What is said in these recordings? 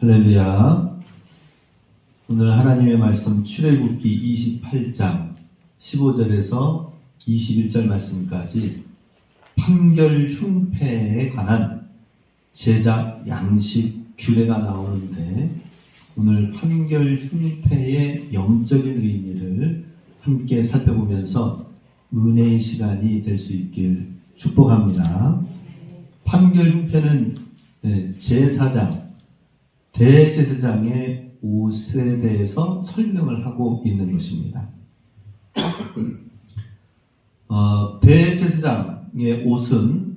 할렐루야. 오늘 하나님의 말씀 출애굽기 28장 15절에서 21절 말씀까지 판결 흉패에 관한 제작 양식 규례가 나오는데 오늘 판결 흉패의 영적인 의미를 함께 살펴보면서 은혜의 시간이 될 수 있길 축복합니다. 판결 흉패는 네, 제사장, 대제사장의 옷에 대해서 설명을 하고 있는 것입니다. 어, 대제사장의 옷은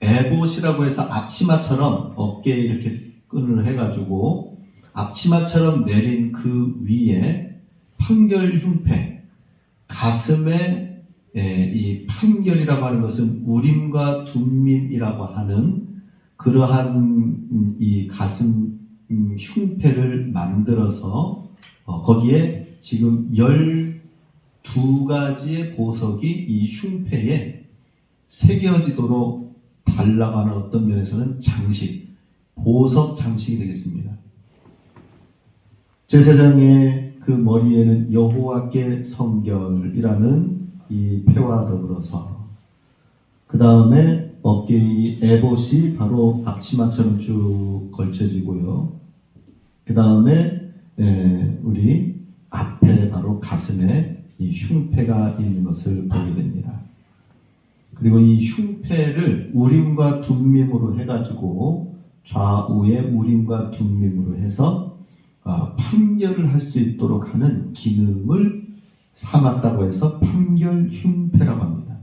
에봇이라고 해서 앞치마처럼 어깨에 이렇게 끈을 해가지고 앞치마처럼 내린 그 위에 판결 흉패, 가슴에 에, 이 판결이라고 하는 것은 우림과 둠밈이라고 하는 그러한 음, 이 가슴 음, 흉패를 만들어서 어, 거기에 지금 12가지의 보석이 이 흉패에 새겨지도록 달라가는 어떤 면에서는 장식, 보석 장식이 되겠습니다. 제사장의 그 머리에는 여호와께 성결이라는 이 패와 더불어서 그 다음에 어깨의 에봇이 바로 앞치마처럼 쭉 걸쳐지고요. 그 다음에 우리 앞에 바로 가슴에 이 흉패가 있는 것을 보게 됩니다. 그리고 이 흉패를 우림과 둠밈으로 해가지고 좌우에 우림과 둠밈으로 해서 어, 판결을 할 수 있도록 하는 기능을 삼았다고 해서 판결 흉패라고 합니다.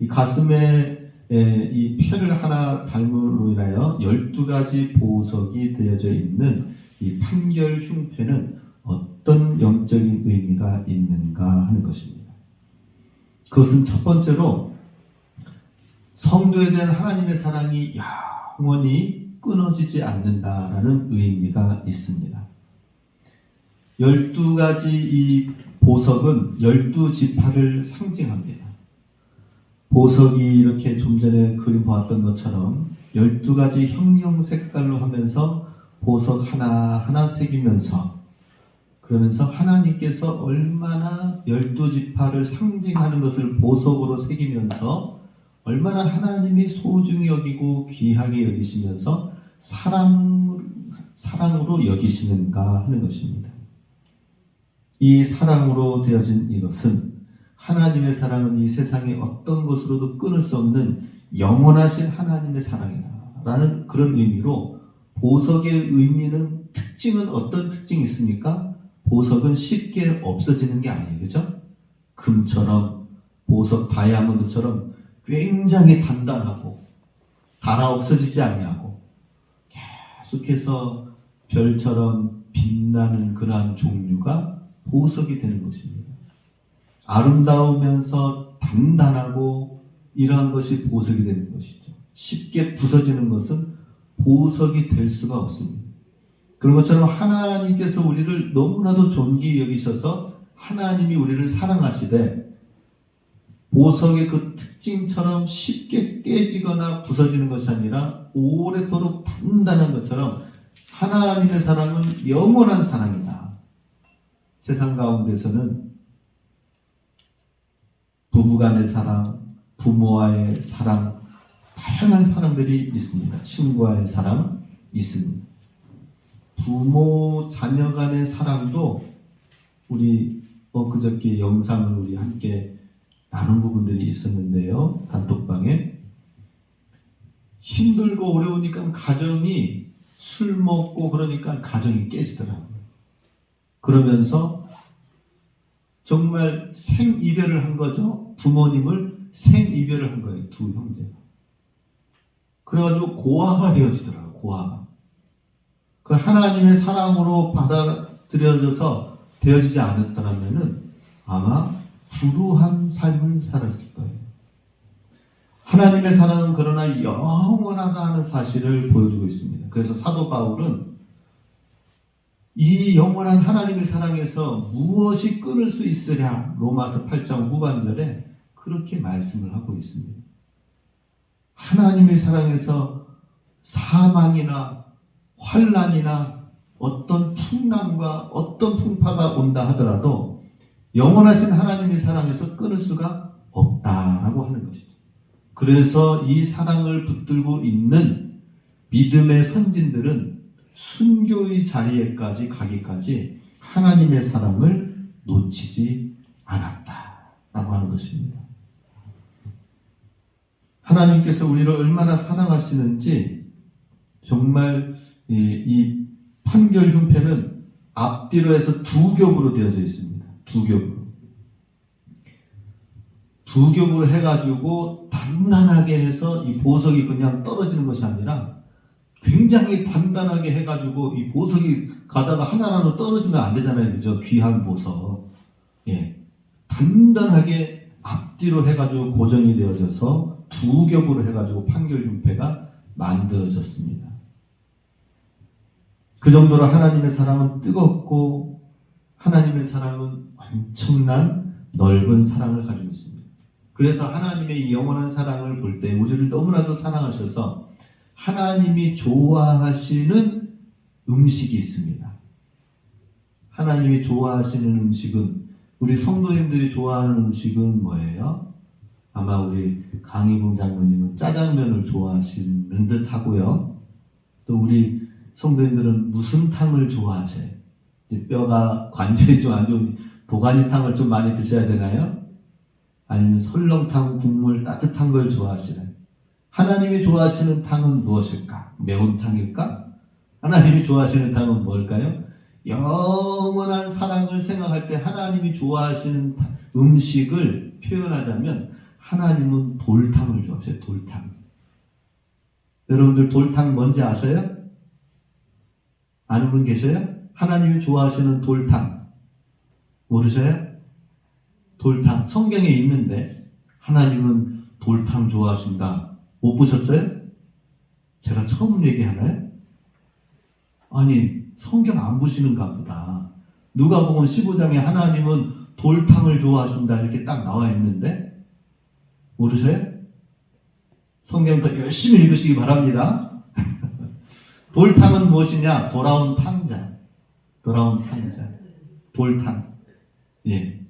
이 가슴에 에, 이 패를 하나 닮음으로 인하여 12가지 보석이 되어져 있는 이 판결 흉패는 어떤 영적인 의미가 있는가 하는 것입니다. 그것은 첫 번째로 성도에 대한 하나님의 사랑이 영원히 끊어지지 않는다라는 의미가 있습니다. 12가지 이 보석은 12지파를 상징합니다. 보석이 이렇게 좀 전에 그림 보았던 것처럼 12가지 형형 색깔로 하면서 보석 하나하나 새기면서 그러면서 하나님께서 얼마나 12지파를 상징하는 것을 보석으로 새기면서 얼마나 하나님이 소중히 여기고 귀하게 여기시면서 사랑, 사랑으로 여기시는가 하는 것입니다. 이 사랑으로 되어진 이것은 하나님의 사랑은 이 세상의 어떤 것으로도 끊을 수 없는 영원하신 하나님의 사랑이다. 라는 그런 의미로 보석의 의미는 특징은 어떤 특징이 있습니까? 보석은 쉽게 없어지는 게 아니에요. 그죠? 금처럼 보석 다이아몬드처럼 굉장히 단단하고 달아 없어지지 않냐고 계속해서 별처럼 빛나는 그러한 종류가 보석이 되는 것입니다. 아름다우면서 단단하고 이러한 것이 보석이 되는 것이죠. 쉽게 부서지는 것은 보석이 될 수가 없습니다. 그런 것처럼 하나님께서 우리를 너무나도 존귀히 여기셔서 하나님이 우리를 사랑하시되 보석의 그 특징처럼 쉽게 깨지거나 부서지는 것이 아니라 오래도록 단단한 것처럼 하나님의 사랑은 영원한 사랑이다. 세상 가운데서는 부부간의 사랑, 부모와의 사랑, 다양한 사람들이 있습니다. 친구와의 사랑 있습니다. 부모 자녀 간의 사랑도 우리 엊그저께 영상을 우리 함께 나눈 부분들이 있었는데요. 단톡방에 힘들고 어려우니까 가정이 술 먹고 그러니까 가정이 깨지더라고요. 그러면서 정말 생이별을 한 거죠. 부모님을 생이별을 한 거예요. 두 형제가. 그래가지고 고아가 되어지더라고요. 고아가. 그 하나님의 사랑으로 받아들여져서 되어지지 않았더라면은 아마 불우한 삶을 살았을 거예요. 하나님의 사랑은 그러나 영원하다는 사실을 보여주고 있습니다. 그래서 사도 바울은 이 영원한 하나님의 사랑에서 무엇이 끊을 수 있으랴 로마서 8장 후반절에 그렇게 말씀을 하고 있습니다. 하나님의 사랑에서 사망이나 환란이나 어떤 풍랑과 어떤 풍파가 온다 하더라도 영원하신 하나님의 사랑에서 끊을 수가 없다라고 하는 것이죠. 그래서 이 사랑을 붙들고 있는 믿음의 선진들은 순교의 자리에까지 가기까지 하나님의 사랑을 놓치지 않았다라고 하는 것입니다. 하나님께서 우리를 얼마나 사랑하시는지 정말 이, 이 판결 흉패는 앞뒤로 해서 두 겹으로 되어져 있습니다. 두 겹으로. 두 겹으로 해가지고 단단하게 해서 이 보석이 그냥 떨어지는 것이 아니라 굉장히 단단하게 해가지고 이 보석이 가다가 하나라도 떨어지면 안 되잖아요. 그죠? 귀한 보석. 예. 단단하게 앞뒤로 해가지고 고정이 되어져서 두 겹으로 해가지고 판결 흉패가 만들어졌습니다. 그 정도로 하나님의 사랑은 뜨겁고 하나님의 사랑은 엄청난 넓은 사랑을 가지고 있습니다. 그래서 하나님의 이 영원한 사랑을 볼 때 우리를 너무나도 사랑하셔서 하나님이 좋아하시는 음식이 있습니다. 하나님이 좋아하시는 음식은 우리 성도님들이 좋아하는 음식은 뭐예요? 아마 우리 강희봉 장로님은 짜장면을 좋아하시는 듯 하고요. 또 우리 성도님들은 무슨 탕을 좋아하세요? 뼈가 관절이 좀 안 좋은 도가니탕을 좀 많이 드셔야 되나요? 아니면 설렁탕 국물 따뜻한 걸 좋아하시나요? 하나님이 좋아하시는 탕은 무엇일까? 매운탕일까? 하나님이 좋아하시는 탕은 뭘까요? 영원한 사랑을 생각할 때 하나님이 좋아하시는 타- 음식을 표현하자면 하나님은 돌탕을 좋아하세요. 돌탕. 여러분들 돌탕 뭔지 아세요? 아는 분 계세요? 하나님이 좋아하시는 돌탕. 모르세요? 돌탕. 성경에 있는데 하나님은 돌탕 좋아하신다. 못 보셨어요? 제가 처음 얘기하나요? 아니, 성경 안 보시는가 보다. 누가복음 15장에 하나님은 돌탕을 좋아하신다 이렇게 딱 나와 있는데 모르세요? 성경 더 열심히 읽으시기 바랍니다. 돌탕은 무엇이냐? 돌아온 탕자. 돌아온 탕자. 돌탕. 예.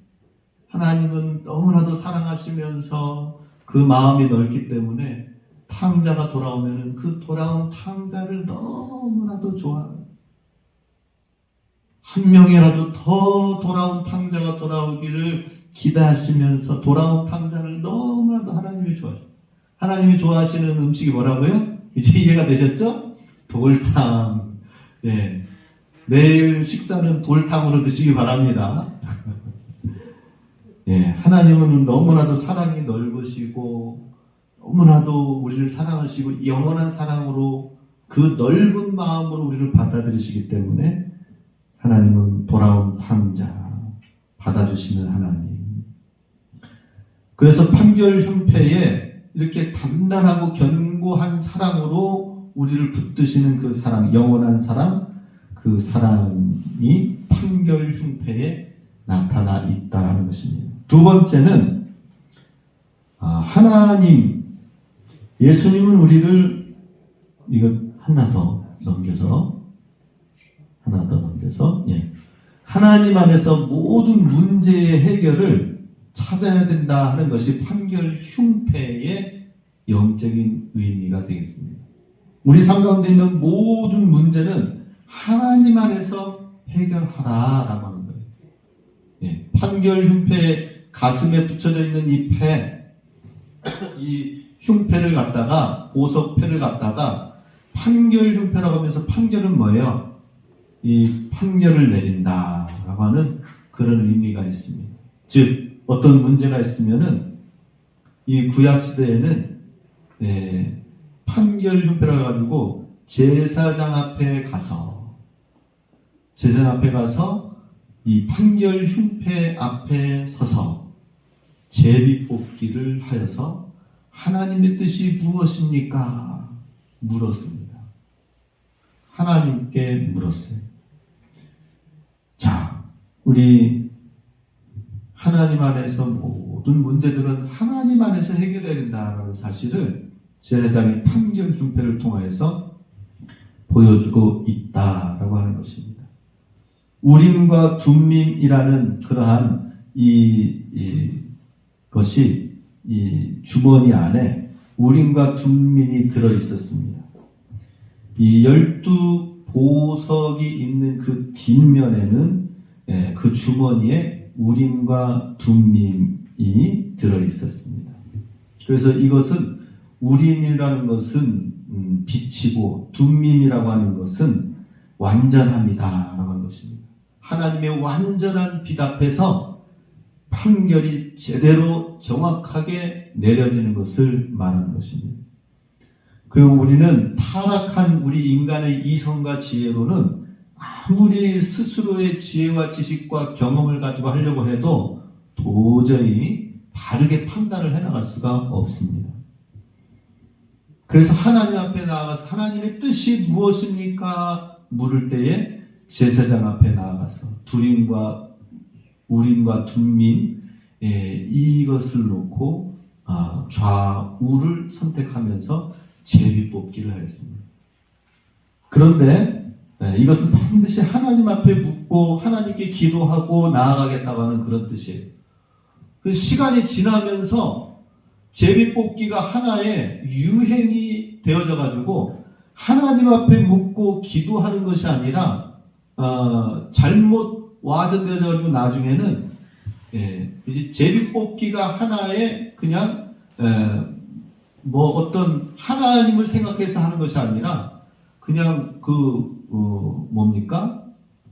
하나님은 너무나도 사랑하시면서 그 마음이 넓기 때문에 탕자가 돌아오면은 그 돌아온 탕자를 너무나도 좋아해요. 한 명이라도 더 돌아온 탕자가 돌아오기를 기대하시면서 돌아온 탕자를 너무나도 하나님이 좋아하셔요. 하나님이 좋아하시는 음식이 뭐라고요? 이제 이해가 되셨죠? 돌탕. 예. 내일 식사는 돌탕으로 드시기 바랍니다. 예. 하나님은 너무나도 사랑이 넓으시고, 너무나도 우리를 사랑하시고, 영원한 사랑으로 그 넓은 마음으로 우리를 받아들이시기 때문에, 하나님은 돌아온 탕자, 받아주시는 하나님. 그래서 판결 흉패에 이렇게 단단하고 견고한 사랑으로 우리를 붙드시는 그 사랑, 영원한 사랑, 그 사랑이 판결 흉패에 나타나 있다는 것입니다. 두 번째는 아, 하나님, 예수님은 우리를 이거 하나 더 넘겨서 하나 더 넘겨서 예. 하나님 안에서 모든 문제의 해결을 찾아야 된다 하는 것이 판결 흉패의 영적인 의미가 되겠습니다. 우리 삶 가운데 있는 모든 문제는 하나님 안에서 해결하라라고 하는 거예요. 예, 판결 흉패 가슴에 붙여져 있는 이 패, 이 흉패를 갖다가 보석패를 갖다가 판결 흉패라고 하면서 판결은 뭐예요? 이 판결을 내린다라고 하는 그런 의미가 있습니다. 즉 어떤 문제가 있으면은 이 구약 시대에는 예, 판결 흉패라 가지고 제사장 앞에 가서 제사장 앞에 가서 이 판결 흉패 앞에 서서 제비 뽑기를 하여서 하나님의 뜻이 무엇입니까? 물었습니다. 하나님께 물었어요. 자, 우리 하나님 안에서 모든 문제들은 하나님 안에서 해결해야 된다는 사실을 제사장의 판결 준패를 통하여서 보여주고 있다라고 하는 것입니다. 우림과 둠밈이라는 그러한 이, 이 것이 이 주머니 안에 우림과 둠밈이 들어 있었습니다. 이 열두 보석이 있는 그 뒷면에는 예, 그 주머니에 우림과 둠밈이 들어 있었습니다. 그래서 이것은 우림이라는 것은 음, 빛이고 둠밈이라고 하는 것은 완전합니다라고 하는 것입니다. 하나님의 완전한 빛 앞에서 판결이 제대로 정확하게 내려지는 것을 말하는 것입니다. 그리고 우리는 타락한 우리 인간의 이성과 지혜로는 아무리 스스로의 지혜와 지식과 경험을 가지고 하려고 해도 도저히 바르게 판단을 해나갈 수가 없습니다. 그래서 하나님 앞에 나아가서 하나님의 뜻이 무엇입니까? 물을 때에 제사장 앞에 나아가서 두림과 우림과 둠민 예, 이것을 놓고 아, 좌우를 선택하면서 제비 뽑기를 하였습니다. 그런데 예, 이것은 반드시 하나님 앞에 묻고 하나님께 기도하고 나아가겠다고 하는 그런 뜻이에요. 그 시간이 지나면서 제비 뽑기가 하나의 유행이 되어져 가지고 하나님 앞에 묻고 기도하는 것이 아니라 어, 잘못 와전되어져 가지고 나중에는 예, 이제 제비 뽑기가 하나의 그냥 에, 뭐 어떤 하나님을 생각해서 하는 것이 아니라 그냥 그 어, 뭡니까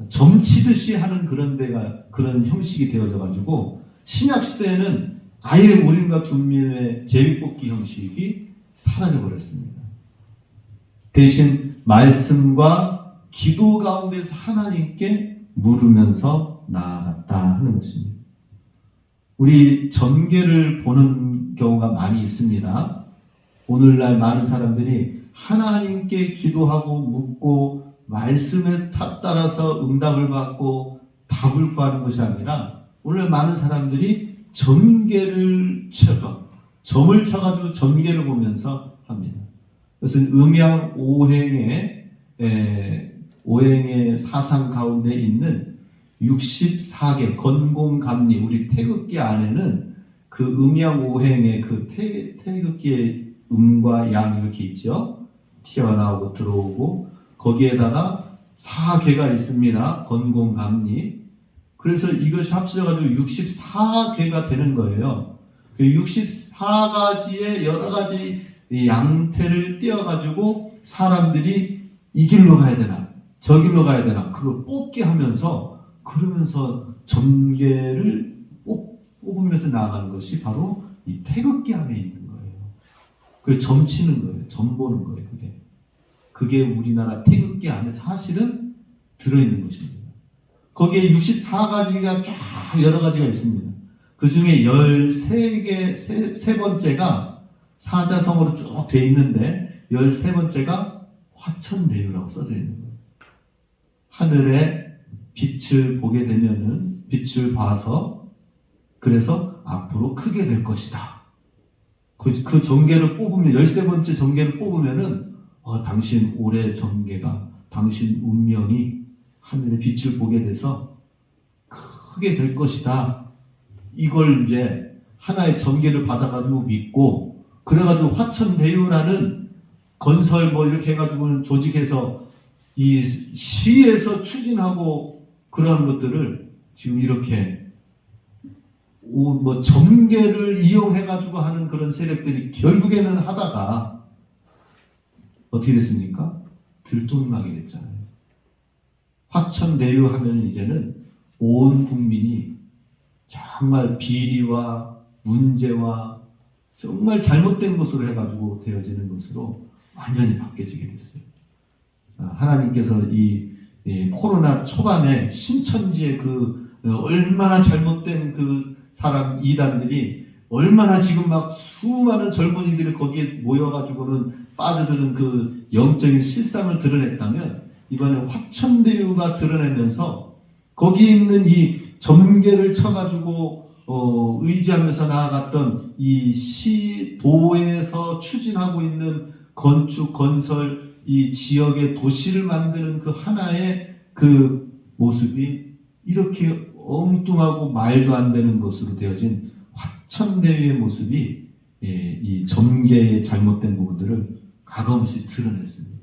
점치듯이 하는 그런 데가 그런 형식이 되어져 가지고 신약 시대에는 아예 우림과 둠민의 제비뽑기 형식이 사라져 버렸습니다. 대신 말씀과 기도 가운데서 하나님께 물으면서 나아갔다 하는 것입니다. 우리 전개를 보는 경우가 많이 있습니다. 오늘날 많은 사람들이 하나님께 기도하고 묻고 말씀에 따라서 응답을 받고 답을 구하는 것이 아니라 오늘 많은 사람들이 전개를 쳐서 점을 쳐가지고 전개를 보면서 합니다. 그것은 음양 오행의 에, 오행의 사상 가운데 있는 64개 건공감리 우리 태극기 안에는 그 음양 오행의 그 태, 태극기의 음과 양 이렇게 있죠. 튀어나오고 들어오고 거기에다가 4개가 있습니다. 건공감리. 그래서 이것이 합쳐져가지고 64개가 되는 거예요. 그 64가지의 여러 가지 이 양태를 띄어가지고 사람들이 이 길로 가야 되나, 저 길로 가야 되나, 그걸 뽑기 하면서, 그러면서 전개를 뽑, 뽑으면서 나아가는 것이 바로 이 태극기 안에 있는 거예요. 그 점치는 거예요. 점 보는 거예요. 그게. 그게 우리나라 태극기 안에 사실은 들어있는 것입니다. 거기에 64가지가 쫙 여러 가지가 있습니다. 그 중에 13개, 세, 세 번째가 사자성어로 쭉 돼 있는데 13번째가 화천대유라고 써져 있는 거예요. 하늘에 빛을 보게 되면은 빛을 봐서 그래서 앞으로 크게 될 것이다. 그, 그 전개를 뽑으면 13번째 전개를 뽑으면은 어, 당신 올해 전개가 당신 운명이 하늘의 빛을 보게 돼서 크게 될 것이다. 이걸 이제 하나의 전개를 받아가지고 믿고 그래가지고 화천대유라는 건설 뭐 이렇게 해가지고는 조직해서 이 시에서 추진하고 그러한 것들을 지금 이렇게 오, 뭐 전개를 이용해 가지고 하는 그런 세력들이 결국에는 하다가 어떻게 됐습니까? 들통나게 됐잖아요. 화천대유 하면 이제는 온 국민이 정말 비리와 문제와 정말 잘못된 것으로 해가지고 되어지는 것으로 완전히 바뀌어지게 됐어요. 아, 하나님께서 이, 이 코로나 초반에 신천지의 그 어, 얼마나 잘못된 그 사람 이단들이 얼마나 지금 막 수많은 젊은이들이 거기에 모여가지고는 빠져드는 그 영적인 실상을 드러냈다면 이번에 화천대유가 드러내면서 거기 있는 이 점괘를 쳐가지고 어, 의지하면서 나아갔던 이 시도에서 추진하고 있는 건축, 건설 이 지역의 도시를 만드는 그 하나의 그 모습이 이렇게 엉뚱하고 말도 안 되는 것으로 되어진 화천대유의 모습이 예, 이 점괘의 잘못된 부분들을 가감없이 드러냈습니다.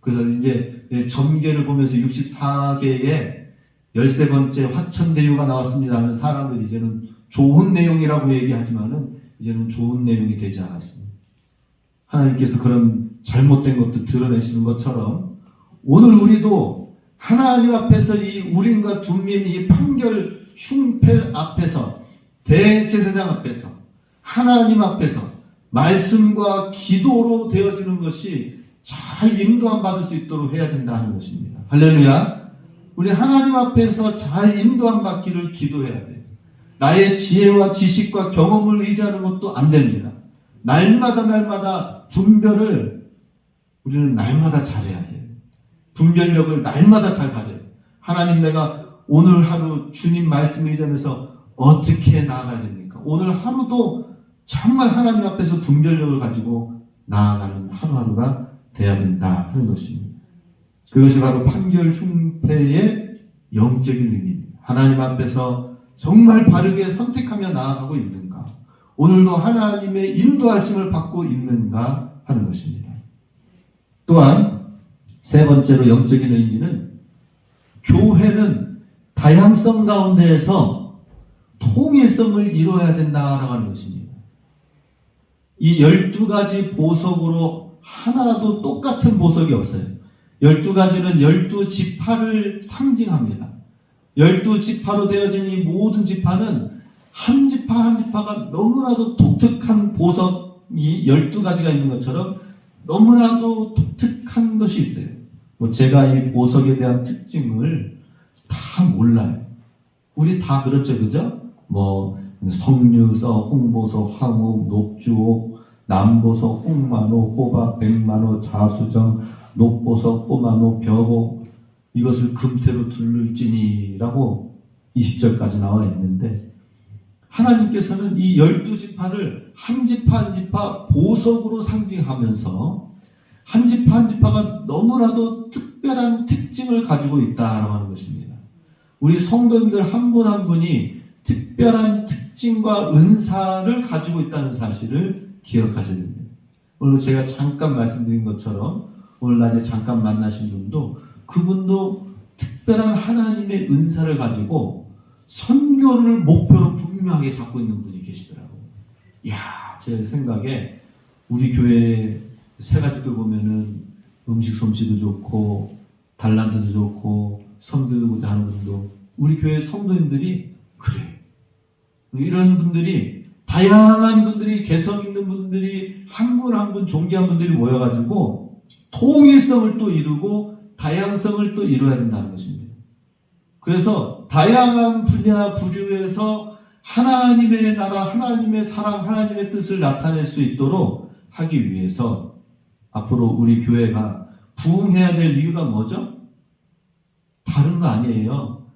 그래서 이제 예, 점괘를 보면서 64개의 13번째 화천대유가 나왔습니다 하는 사람들이 이제는 좋은 내용이라고 얘기하지만은 이제는 좋은 내용이 되지 않았습니다. 하나님께서 그런 잘못된 것도 드러내시는 것처럼 오늘 우리도 하나님 앞에서 이 우림과 둠밈 이 판결 흉패 앞에서 대제사장 앞에서 하나님 앞에서 말씀과 기도로 되어지는 것이 잘 인도함 받을 수 있도록 해야 된다 하는 것입니다. 할렐루야. 우리 하나님 앞에서 잘 인도함 받기를 기도해야 돼요. 나의 지혜와 지식과 경험을 의지하는 것도 안 됩니다. 날마다 날마다 분별을 우리는 날마다 잘해야 돼요. 분별력을 날마다 잘 가져야 돼요. 하나님 내가 오늘 하루 주님 말씀 의지하면서 어떻게 나아가야 됩니까? 오늘 하루도 정말 하나님 앞에서 분별력을 가지고 나아가는 하루하루가 돼야 된다 하는 것입니다. 그것이 바로 판결 흉패의 영적인 의미입니다. 하나님 앞에서 정말 바르게 선택하며 나아가고 있는가? 오늘도 하나님의 인도하심을 받고 있는가 하는 것입니다. 또한 세 번째로 영적인 의미는 교회는 다양성 가운데에서 통일성을 이루어야 된다라고 하는 것입니다. 이 12가지 보석으로 하나도 똑같은 보석이 없어요. 12가지는 12지파를 상징합니다. 12지파로 되어진 이 모든 지파는 한 지파 한 지파가 너무나도 독특한 보석이 12가지가 있는 것처럼 너무나도 독특한 것이 있어요. 뭐 제가 이 보석에 대한 특징을 다 몰라요. 우리 다 그렇죠, 그죠? 뭐 석류서, 홍보서, 황옥, 녹주옥, 남보서, 홍만호, 호박, 백만호, 자수정, 녹보석, 꼬마노, 벼복 이것을 금태로 둘를지니라고 20절까지 나와 있는데 하나님께서는 이 열두 지파를 한 지파 한 지파 보석으로 상징하면서 한 지파 한 지파가 너무나도 특별한 특징을 가지고 있다라고 하는 것입니다. 우리 성도님들 한분한 분이 특별한 특징과 은사를 가지고 있다는 사실을 기억하셔야 됩니다. 오늘 제가 잠깐 말씀드린 것처럼 오늘 낮에 잠깐 만나신 분도 그분도 특별한 하나님의 은사를 가지고 선교를 목표로 분명하게 잡고 있는 분이 계시더라고요. 이야, 제 생각에 우리 교회 세 가지들 보면은 음식 솜씨도 좋고 달란트도 좋고 선교도 하는 분도 우리 교회 성도님들이 그래. 이런 분들이 다양한 분들이 개성 있는 분들이 한 분 한 분 존귀한 분들이 모여가지고 통일성을 또 이루고 다양성을 또 이루어야 된다는 것입니다. 그래서 다양한 분야 부류에서 하나님의 나라, 하나님의 사랑, 하나님의 뜻을 나타낼 수 있도록 하기 위해서 앞으로 우리 교회가 부흥해야 될 이유가 뭐죠? 다른 거 아니에요.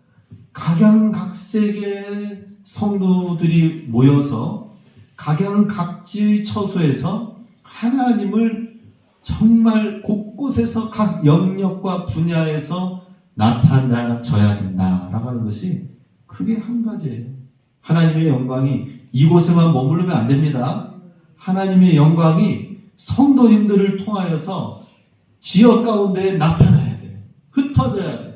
각양각색의 성도들이 모여서 각양각지 처소에서 하나님을 정말 곳곳에서 각 영역과 분야에서 나타나져야 된다라고 하는 것이 크게 한 가지예요. 하나님의 영광이 이곳에만 머무르면 안 됩니다. 하나님의 영광이 성도님들을 통하여서 지역 가운데 나타나야 돼요. 흩어져야 돼요.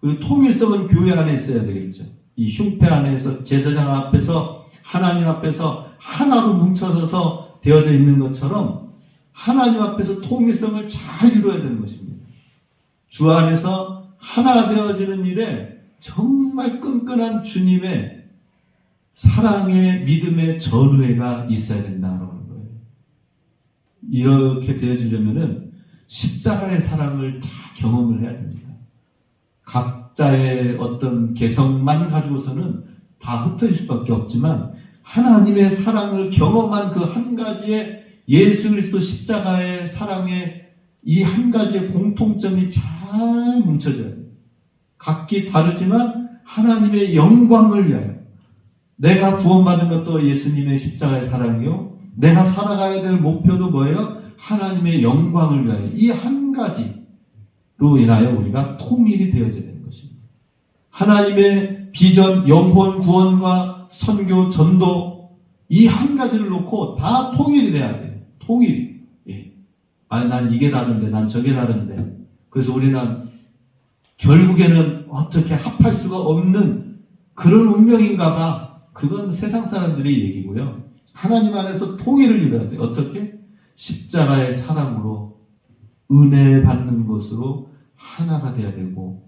그리고 통일성은 교회 안에 있어야 되겠죠. 이 흉패 안에서 제사장 앞에서 하나님 앞에서 하나로 뭉쳐져서 되어져 있는 것처럼 하나님 앞에서 통일성을 잘 이루어야 되는 것입니다. 주 안에서 하나가 되어지는 일에 정말 끈끈한 주님의 사랑의 믿음의 전우회가 있어야 된다는 거예요. 이렇게 되어지려면은 십자가의 사랑을 다 경험을 해야 됩니다. 각자의 어떤 개성만 가지고서는 다 흩어질 수밖에 없지만 하나님의 사랑을 경험한 그 한 가지의 예수 그리스도 십자가의 사랑의 이 한 가지의 공통점이 잘 뭉쳐져야 돼요. 각기 다르지만 하나님의 영광을 위하여 내가 구원받은 것도 예수님의 십자가의 사랑이요. 내가 살아가야 될 목표도 뭐예요? 하나님의 영광을 위하여 이 한 가지로 인하여 우리가 통일이 되어져야 되는 것입니다. 하나님의 비전, 영혼 구원과 선교, 전도 이 한 가지를 놓고 다 통일이 돼야 돼요. 통일. 예. 아니 난 이게 다른데, 난 저게 다른데. 그래서 우리는 결국에는 어떻게 합할 수가 없는 그런 운명인가 봐. 그건 세상 사람들의 얘기고요. 하나님 안에서 통일을 이뤄야 돼. 어떻게? 십자가의 사랑으로 은혜 받는 것으로 하나가 돼야 되고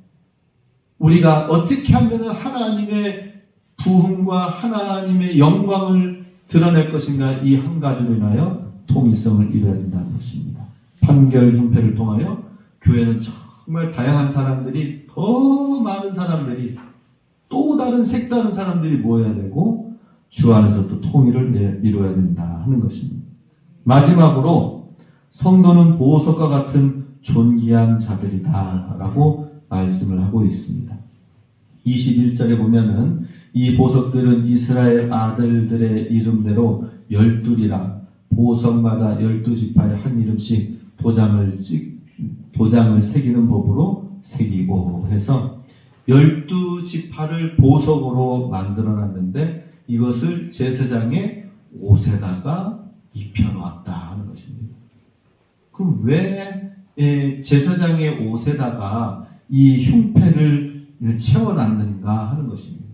우리가 어떻게 하면 하나님의 부흥과 하나님의 영광을 드러낼 것인가 이 한 가지로 인하여 통일성을 이뤄야 된다는 것입니다. 판결 흉패를 통하여 교회는 정말 다양한 사람들이 더 많은 사람들이 또 다른 색다른 사람들이 모여야 되고 주 안에서 또 통일을 내- 이루어야 된다 하는 것입니다. 마지막으로 성도는 보석과 같은 존귀한 자들이다 라고 말씀을 하고 있습니다. 21절에 보면은 이 보석들은 이스라엘 아들들의 이름대로 열둘이라 보석마다 열두 지파의 한 이름씩 도장을 찍 도장을 새기는 법으로 새기고 해서 열두 지파를 보석으로 만들어 놨는데 이것을 제사장의 옷에다가 입혀 놓았다 하는 것입니다. 그럼 왜 예, 제사장의 옷에다가 이 흉패를 채워 놨는가 하는 것입니다.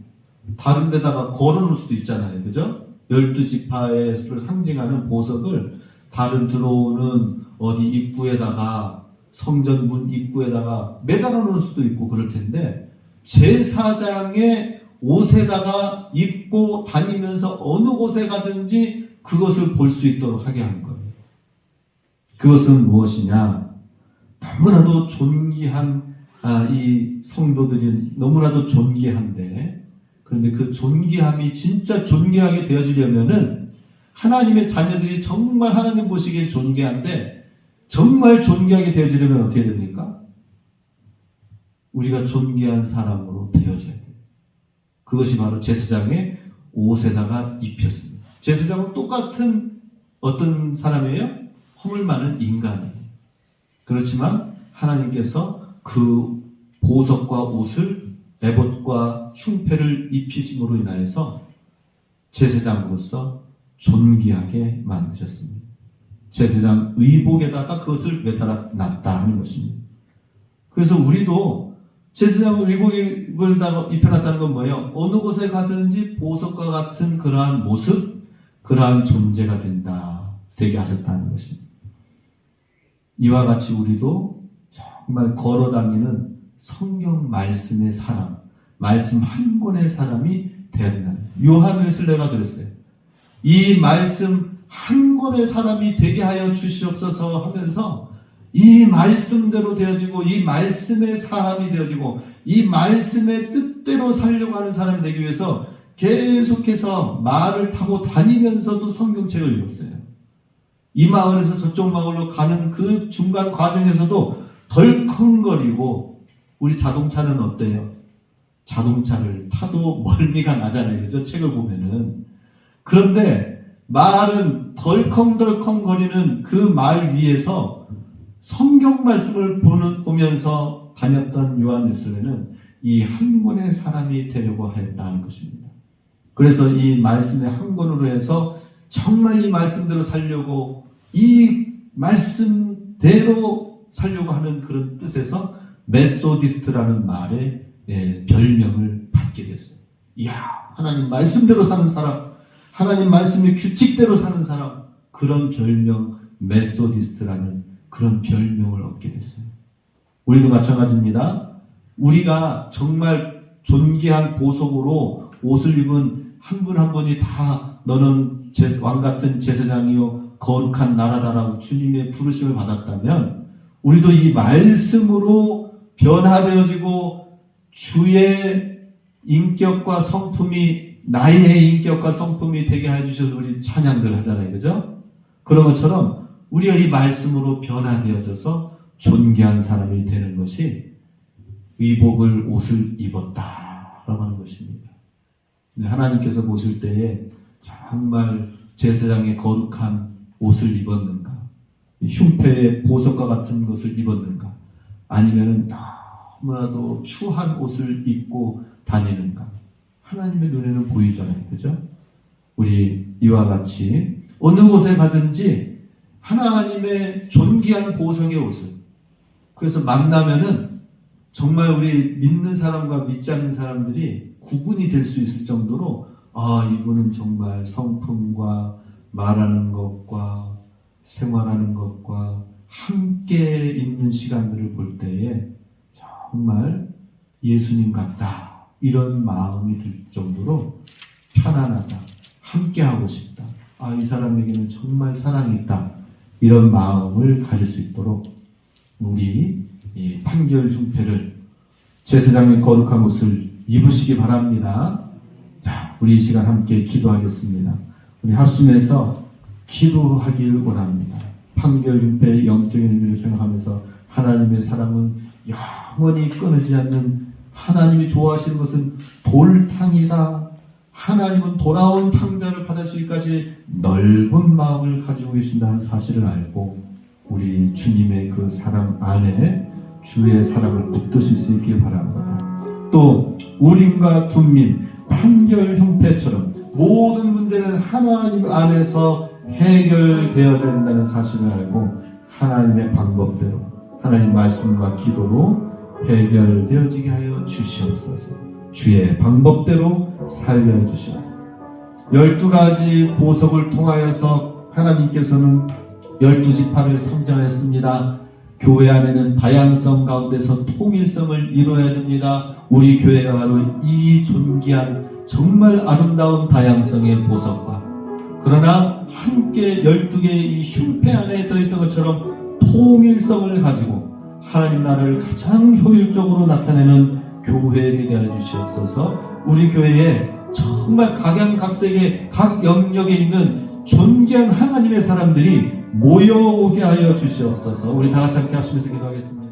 다른 데다가 걸어 놓을 수도 있잖아요. 그죠? 열두 지파를 상징하는 보석을 다른 들어오는 어디 입구에다가 성전 문 입구에다가 매달아 놓을 수도 있고 그럴 텐데 제사장의 옷에다가 입고 다니면서 어느 곳에 가든지 그것을 볼 수 있도록 하게 한 거예요. 그것은 무엇이냐? 너무나도 존귀한 아, 이 성도들이 너무나도 존귀한데 그런데 그 존귀함이 진짜 존귀하게 되어지려면은 하나님의 자녀들이 정말 하나님 보시기에 존귀한데 정말 존귀하게 되어지려면 어떻게 됩니까? 우리가 존귀한 사람으로 되어져야 돼요. 그것이 바로 제사장의 옷에다가 입혔습니다. 제사장은 똑같은 어떤 사람이에요? 허물 많은 인간이에요. 그렇지만 하나님께서 그 보석과 옷을 에봇과 흉패를 입히심으로 인하여서 제사장으로서 존귀하게 만드셨습니다. 제사장 의복에다가 그것을 매달아 놨다 하는 것입니다. 그래서 우리도 제사장 의복을 입혀놨다는 건 뭐예요? 어느 곳에 가든지 보석과 같은 그러한 모습, 그러한 존재가 된다, 되게 하셨다는 것입니다. 이와 같이 우리도 정말 걸어 다니는 성경 말씀의 사람, 말씀 한 권의 사람이 되어야 된다. 요한 웨슬레가 그랬어요. 이 말씀 한 권의 사람이 되게 하여 주시옵소서 하면서 이 말씀대로 되어지고 이 말씀의 사람이 되어지고 이 말씀의 뜻대로 살려고 하는 사람이 되기 위해서 계속해서 말을 타고 다니면서도 성경책을 읽었어요. 이 마을에서 저쪽 마을로 가는 그 중간 과정에서도 덜컹거리고 우리 자동차는 어때요? 자동차를 타도 멀미가 나잖아요. 그죠? 책을 보면은. 그런데 말은 덜컹덜컹거리는 그 말 위에서 성경 말씀을 보는, 보면서 다녔던 요한 웨슬레는 이 한 권의 사람이 되려고 했다는 것입니다. 그래서 이 말씀의 한 권으로 해서 정말 이 말씀대로 살려고 이 말씀대로 살려고 하는 그런 뜻에서 메소디스트라는 말의 예, 별명을 받게 됐어요. 이야, 하나님 말씀대로 사는 사람, 하나님 말씀의 규칙대로 사는 사람, 그런 별명 메소디스트라는 그런 별명을 얻게 됐어요. 우리도 마찬가지입니다. 우리가 정말 존귀한 보석으로 옷을 입은 한 분한 분이 다 너는 제- 왕 같은 제사장이요 거룩한 나라다라고 주님의 부르심을 받았다면 우리도 이 말씀으로 변화되어지고 주의 인격과 성품이 나의 인격과 성품이 되게 해주셔서 우리 찬양들 하잖아요. 그죠? 그런 것처럼 우리가 이 말씀으로 변화되어져서 존귀한 사람이 되는 것이 의복을 옷을 입었다라고 하는 것입니다. 네, 하나님께서 보실 때에 정말 제사장의 거룩한 옷을 입었는가? 흉패의 보석과 같은 것을 입었는가? 아니면은 너무나도 추한 옷을 입고 다니는가? 하나님의 눈에는 보이잖아요. 그죠? 우리 이와 같이 어느 곳에 가든지 하나님의 존귀한 보석의 옷을. 그래서 만나면은 정말 우리 믿는 사람과 믿지 않는 사람들이 구분이 될 수 있을 정도로 아 이분은 정말 성품과 말하는 것과 생활하는 것과 함께 있는 시간들을 볼 때에 정말 예수님 같다. 이런 마음이 들 정도로 편안하다. 함께 하고 싶다. 아 이 사람에게는 정말 사랑이 있다 이런 마음을 가질 수 있도록 우리 이 판결 중패를 제사장의 거룩한 옷을 입으시기 바랍니다. 자, 우리 이 시간 함께 기도하겠습니다. 우리 합심해서 기도하길 원합니다. 판결 중패의 영적인 의미를 생각하면서 하나님의 사랑은 영원히 끊어지지 않는 하나님이 좋아하시는 것은 돌탕이다. 하나님은 돌아온 탕자를 받아주기까지 넓은 마음을 가지고 계신다는 사실을 알고 우리 주님의 그 사랑 안에 주의 사랑을 붙드실 수 있길 바랍니다. 또 우림과 둔민, 판결 형태처럼 모든 문제는 하나님 안에서 해결되어야 된다는 사실을 알고 하나님의 방법대로 하나님 말씀과 기도로 해결되어지게 하여 주시옵소서. 주의 방법대로 살려 주시옵소서. 열두 가지 보석을 통하여서 하나님께서는 열두 지파를 상정했습니다. 교회 안에는 다양성 가운데서 통일성을 이루어야 됩니다. 우리 교회가 바로 이 존귀한 정말 아름다운 다양성의 보석과 그러나 함께 12개의 이 흉패 안에 들어있던 것처럼 통일성을 가지고 하나님 나라를 가장 효율적으로 나타내는 교회 되게 해주시옵소서 우리 교회에 정말 각양각색의 각 영역에 있는 존귀한 하나님의 사람들이 모여오게 하여 주시옵소서 우리 다 같이 함께 합심해서 기도하겠습니다.